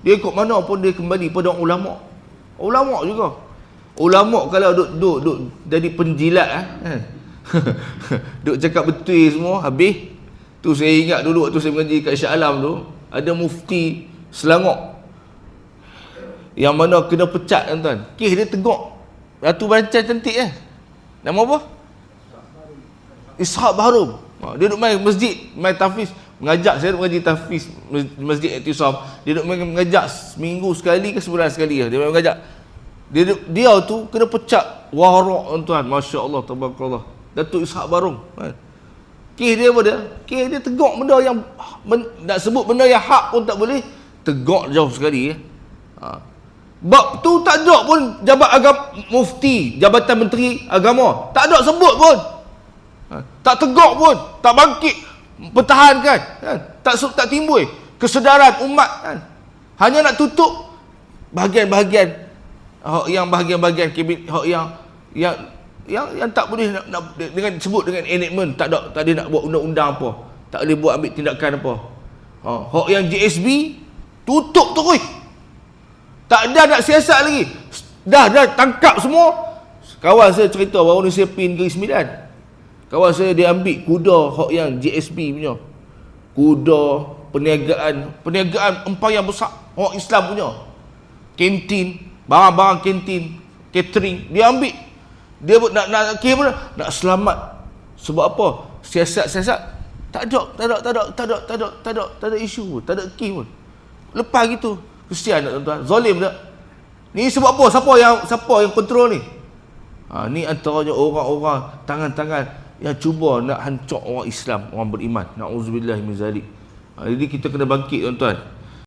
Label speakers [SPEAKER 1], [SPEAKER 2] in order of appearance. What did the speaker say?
[SPEAKER 1] Dia ikut mana pun dia kembali pada ulama. Ulama juga. Ulama kalau duk duk duk jadi penjilat eh. kan? duk cakap betul semua habis. Tu saya ingat dulu waktu saya mengaji kat Syah Alam tu, ada mufti Selangor. Yang mana kena pecat tuan-tuan. Kes dia tegak. Ratu Bancai cantik eh. Nama apa? Ishak Baharum. Ha, dia duduk main masjid, main tafiz. Mengajak saya mengaji tafiz mas- masjid Etisam. Dia main mengajak seminggu sekali ke sebulan sekali. Dia mengajak. Dia, duduk- dia tu kena pecat. Warak tuan. Masya Allah. Tabarakallah. Datuk Ishak Baharum. Ha. Kes dia apa dia? Kes dia tegak benda yang men, nak sebut benda yang hak pun tak boleh. Tegak jauh sekali ya. Ha. Bab tu tak ada pun jabat agam mufti, jabatan menteri agama. Tak ada sebut pun. Ha. Tak tegak pun, tak bangkit pertahankan kan. Tak tak timbul kesedaran umat kan. Hanya nak tutup bahagian-bahagian hak yang bahagian-bahagian hak yang yang yang yang tak boleh nak, nak dengan sebut dengan enactment tak ada tak ada nak buat undang-undang apa. Tak boleh buat ambil tindakan apa. Ha, hak yang JSB tutup terus. Tak ada nak siasat lagi. Dah dah tangkap semua. Kawan saya cerita baru ni saya pin sembilan. Kawan saya dia ambil kuda hak yang JSB punya. Kuda perniagaan, perniagaan empayar yang besar orang Islam punya. Kantin, barang-barang kantin, catering dia ambil. Dia buat- nak nak kira mana? Nak selamat. Sebab apa? Siasat-siasat tak ada, tak ada, tak ada, tak ada, tak ada, tak ada, tak ada isu pun, tak ada key pun. Lepas gitu, kesian tak tuan-tuan, zalim tak? Ni sebab apa? Siapa yang siapa yang kontrol ni? Ha, ni antaranya orang-orang tangan-tangan yang cuba nak hancur orang Islam, orang beriman. Nauzubillah min zalik. Ha, jadi kita kena bangkit tuan-tuan.